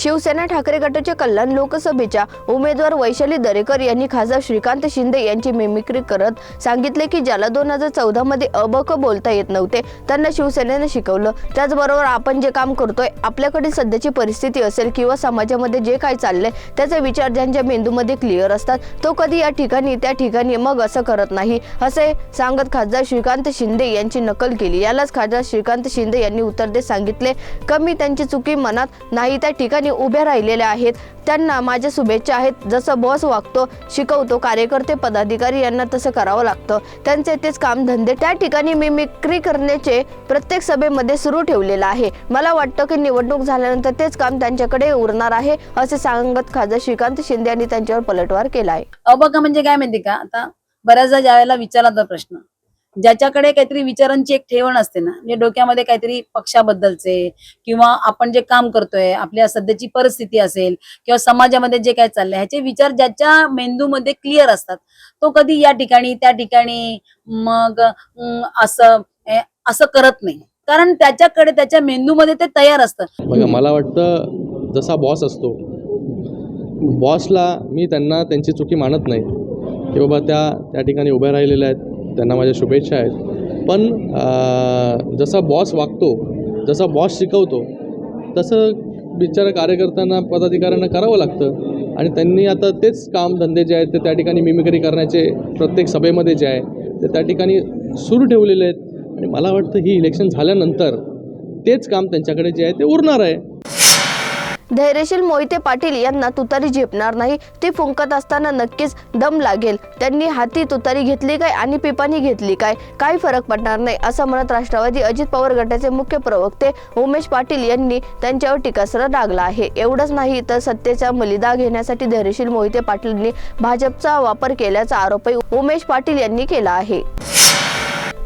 शिवसेना ठाकरे गटाच्या कल्याण लोकसभेच्या उमेदवार वैशाली दरेकर यांनी खासदार श्रीकांत शिंदे यांची मिमिक्री करत सांगितले की ज्याला दोन हजार चौदा मध्ये अबक बोलता येत नव्हते त्यांना शिवसेनेनं शिकवलं. त्याचबरोबर आपण जे काम करतोय आपल्याकडील सध्याची परिस्थिती असेल किंवा समाजामध्ये जे काय चाललंय त्याचे विचार ज्यांच्या मेंदूमध्ये क्लिअर असतात तो कधी या ठिकाणी त्या ठिकाणी मग असं करत नाही असे सांगत खासदार श्रीकांत शिंदे यांची नकल केली. यालाच खासदार श्रीकांत शिंदे यांनी उत्तर देत सांगितले कमी त्यांची चुकी मनात नाही त्या ठिकाणी उभ्या राहिलेल्या आहेत. त्यांना माझ्या शुभेच्छा आहेत. जसं बॉस वागतो शिकवतो कार्यकर्ते पदाधिकारी यांना तसं करावं लागतं. त्यांचे तेच कामधंदे त्या ठिकाणी मी विक्री करण्याचे प्रत्येक सभेमध्ये सुरू ठेवलेलं आहे. मला वाटतं की निवडणूक झाल्यानंतर तेच काम त्यांच्याकडे उरणार आहे असे सांगत खासदार श्रीकांत शिंदे यांनी त्यांच्यावर पलटवार केला आहे अबघा म्हणजे काय माहिती का? आता बऱ्याचदा ज्या वेळेला विचारला प्रश्न. ज्याच्याकडे काहीतरी विचारांची एक ठेवण असते ना म्हणजे डोक्यामध्ये काहीतरी पक्षाबद्दलचे किंवा आपण जे काम करतोय आपल्या सध्याची परिस्थिती असेल किंवा समाजामध्ये जे काय चाललंय ह्याचे विचार ज्याच्या मेंदूमध्ये क्लिअर असतात तो कधी या ठिकाणी त्या ठिकाणी मग असं असं करत नाही. कारण त्याच्याकडे त्याच्या मेंदूमध्ये ते तयार असतं. बघा मला वाटतं जसा बॉस असतो बॉसला मी त्यांना त्यांची चुकी मानत नाही. की बाबा त्या त्या ठिकाणी उभ्या राहिलेल्या आहेत. त्यांना माझ्या शुभेच्छा आहेत. पण जसा बॉस वागतो जसा बॉस शिकवतो तसं बिचारा कार्यकर्त्यांना पदाधिकाऱ्यांना करावं लागतं. आणि त्यांनी आता तेच कामधंदे जे आहेत ते त्या ठिकाणी मिमिक्री करण्याचे प्रत्येक सभेमध्ये जे आहे ते त्या ठिकाणी सुरू ठेवलेले आहेत. आणि मला वाटतं ही इलेक्शन झाल्यानंतर तेच काम त्यांच्याकडे जे आहे ते उरणार आहे. धैर्यशील मोहिते पाटील यांना तुतारी झेपणार नाही. ती फुंकत असताना नक्कीच दम लागेल. त्यांनी हाती तुतारी घेतली काय आणि पिपाणी घेतली काय? काही फरक पडणार नाही असं म्हणत राष्ट्रवादी अजित पवार गटाचे मुख्य प्रवक्ते उमेश पाटील यांनी त्यांच्यावर टीकास्त्र डागला आहे. एवढंच नाही तर सत्तेचा मलिदा घेण्यासाठी धैर्यशील मोहिते पाटीलनी भाजपचा वापर केल्याचा आरोपही उमेश पाटील यांनी केला आहे.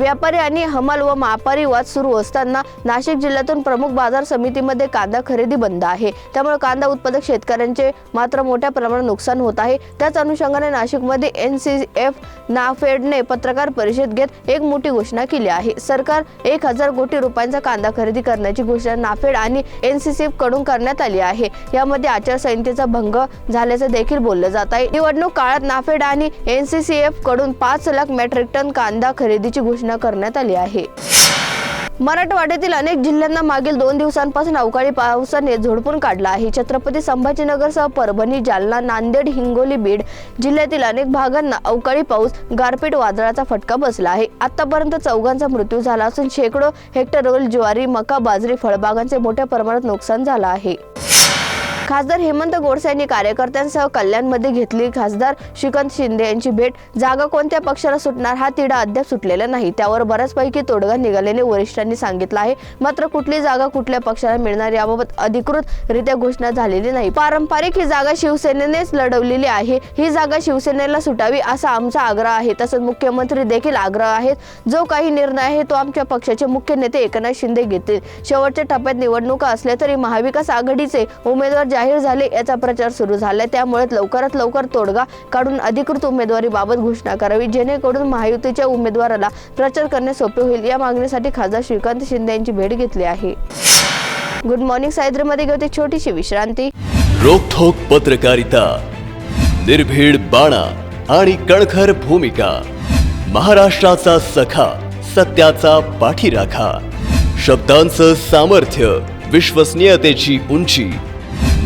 व्यापारी आणि हमाल व मापारी वाद सुरू असताना नाशिक जिल्ह्यातून प्रमुख बाजार समितीमध्ये कांदा खरेदी बंद आहे. त्यामुळे कांदा उत्पादक शेतकऱ्यांचे मात्र मोठ्या प्रमाणात नुकसान होत आहे. त्याच अनुषंगाने नाशिकमध्ये एन सी एफ नाफेडने पत्रकार परिषद घेत एक मोठी घोषणा केली आहे. सरकार एक हजार कोटी रुपयांचा कांदा खरेदी करण्याची घोषणा नाफेड आणि एन सी सी एफकडून करण्यात आली आहे. यामध्ये आचारसंहितेचा भंग झाल्याचं देखील बोललं जात आहे. निवडणूक काळात नाफेड आणि एन सी सी एफकडून पाच लाख मेट्रिक टन कांदा खरेदीची घोषणा करण्यात आली आहे. मराठवाड्यातील अनेक जिल्ह्यांना मागील दोन दिवसांपासून अवकाळी पावसाने झोडपून काढला आहे. छत्रपती संभाजीनगरसह परभणी जालना नांदेड हिंगोली बीड जिल्ह्यातील अनेक भागांना अवकाळी पाऊस गारपीट वादळाचा फटका बसला आहे. आतापर्यंत चौघांचा मृत्यू झाला असून शेकडो हेक्टर ज्वारी मका बाजरी फळबागांचे मोठ्या प्रमाणात नुकसान झालं आहे. खासदार हेमंत गोडसे यांनी कार्यकर्त्यांसह कल्याणमध्ये घेतली. खासदार श्रीकांत शिंदे यांची भेट. जागा कोणत्या पक्षाला सुटणार हा तिढा अद्याप सुटलेला नाही. त्यावर बऱ्याचपैकी तोडगा निघाल्याने वरिष्ठांनी सांगितलं आहे. मात्र कुठली जागा कुठल्या पक्षाला मिळणार याबाबत अधिकृतरित्या घोषणा झालेली नाही. पारंपरिक ही जागा शिवसेनेनेच लढवलेली आहे. ही जागा शिवसेनेला सुटावी असा आमचा आग्रह आहे. तसंच मुख्यमंत्री देखील आग्रह आहेत. जो काही निर्णय आहे तो आमच्या पक्षाचे मुख्य नेते एकनाथ शिंदे घेतील. शेवटच्या टप्प्यात निवडणुका असल्या तरी महाविकास आघाडीचे उमेदवार जाहीर झाले याचा प्रचार सुरू झालाय. त्यामुळे लवकरात लवकर तोडगा काढून अधिकृत उमेदवारीबाबत घोषणा करावी. जेणेकरून महायुतीच्या उमेदवाराला प्रचार करणे सोपे होईल. या मागणीसाठी खासदार श्रीकांत शिंदे यांची भेट घेतली आहे. गुड मॉर्निंग सायद्रीमध्ये घेऊ एक छोटीशी विश्रांती. रोखोक पत्रकारिता निर्भीड बाणा आणि कणखर भूमिका. महाराष्ट्राचा सखा सत्याचा पाठीराखा. शब्दांचं सामर्थ्य विश्वसनीयतेची उंची.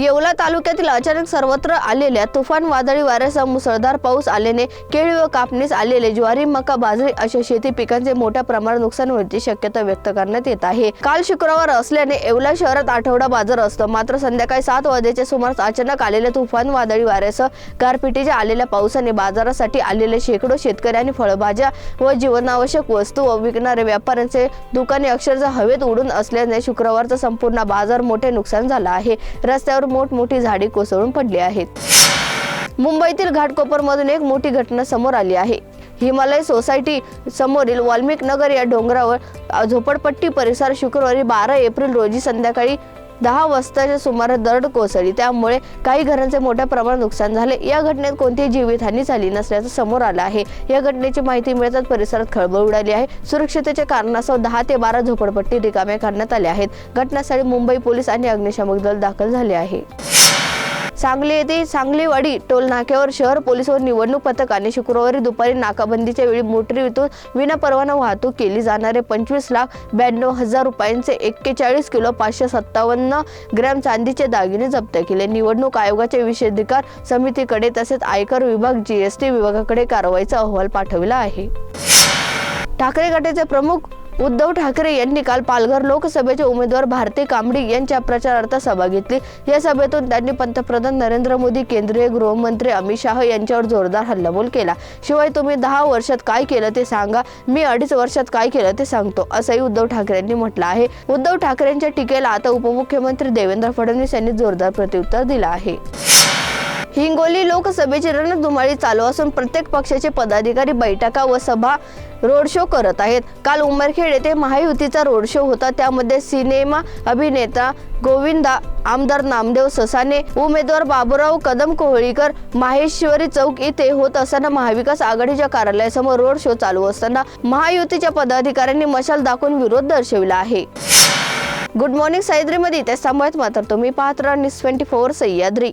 येवला तालुक्यातील अचानक सर्वत्र आलेल्या तुफान वादळी वाऱ्यासह मुसळधार पाऊस आल्याने केळी व कापणीस आलेले ज्वारी मका बाजरी अशा शेती पिकांचे मोठ्या प्रमाणात नुकसान होण्याची शक्यता व्यक्त करण्यात येत आहे. काल शुक्रवार असल्याने येवला शहरात आठवडा बाजार असतो. मात्र संध्याकाळी सात वाजेच्या सुमारास अचानक आलेल्या तुफान वादळी वाऱ्यासह गारपिटीच्या आलेल्या पावसाने बाजारासाठी आलेले शेकडो शेतकरी आणि फळभाज्या व जीवनावश्यक वस्तू व विकणारे व्यापाऱ्यांचे दुकाने अक्षरशः हवेत उडून असल्याने शुक्रवारचा संपूर्ण बाजार मोठे नुकसान झालं आहे. रस्त्यावर मोठमोठी झाडे कोसळून पडली आहेत. मुंबईतील घाटकोपरमधून एक मोठी घटना समोर आली आहे. हिमालय सोसायटी समोरील वाल्मिक नगर या डोंगरावर झोपडपट्टी परिसर शुक्रवारी बारा एप्रिल रोजी संध्याकाळी दहा वाजताच्या सुमारास दरड कोसळली. त्यामुळे काही घरांचे मोठ्या प्रमाणात नुकसान झाले. या घटनेत कोणतीही जीवितहानी झाली नसल्याचं समोर आलं आहे. या घटनेची माहिती मिळताच परिसरात खळबळ उडाली आहे. सुरक्षितेच्या कारणासह दहा ते बारा झोपडपट्टी रिकाम्या करण्यात आल्या आहेत. घटनास्थळी मुंबई पोलीस आणि अग्निशामक दल दाखल झाले आहे. सांगली येथे सांगलीवाडी टोलनाक्यावर शहर पोलीस व निवडणूक पथकाने शुक्रवारी दुपारी नाकाबंदीच्या वेळी मोटरीतून विनापरवाना वाहतूक केली जाणारे पंचवीस लाख ब्याण्णव हजार रुपयांचे एक्केचाळीस किलो पाचशे सत्तावन्न ग्रॅम चांदीचे दागिने जप्त केले. निवडणूक आयोगाच्या विशेषाधिकार समितीकडे तसेच आयकर विभाग जीएसटी विभागाकडे कारवाईचा अहवाल पाठविला आहे. ठाकरे गटाचे प्रमुख उद्धव ठाकरे यांनी काल पालघर लोकसभेचे उमेदवार भारती कांबडी यांच्या प्रचारार्थ सभा घेतली. या सभेतून त्यांनी पंतप्रधान नरेंद्र मोदी केंद्रीय गृहमंत्री अमित शाह यांच्यावर जोरदार हल्लाबोल केला. शिवाय तुम्ही दहा वर्षात काय केलं ते सांगा मी अडीच वर्षात काय केलं ते सांगतो असंही उद्धव ठाकरेंनी म्हटलं आहे. उद्धव ठाकरेंच्या टीकेला आता उपमुख्यमंत्री देवेंद्र फडणवीस यांनी जोरदार प्रत्युत्तर दिलं आहे. हिंगोली लोकसभेची रणधुमाळी चालू असून प्रत्येक पक्षाचे पदाधिकारी बैठका व सभा रोड शो करत आहेत. काल उमरखेड येथे महायुतीचा रोड शो होता. त्यामध्ये सिनेमा अभिनेता गोविंदा आमदार नामदेव ससाने उमेदवार बाबूराव कदम कोहळीकर माहेश्वरी चौक इथे होत असताना महाविकास आघाडीच्या कार्यालयासमोर रोड शो चालू असताना महायुतीच्या पदाधिकाऱ्यांनी मशाल दाखवून विरोध दर्शविला आहे. गुड मॉर्निंग सह्याद्रीमध्ये इथे समोर मात्र तुम्ही पाहत राहा न्यूज ट्वेंटी फोर सह्याद्री.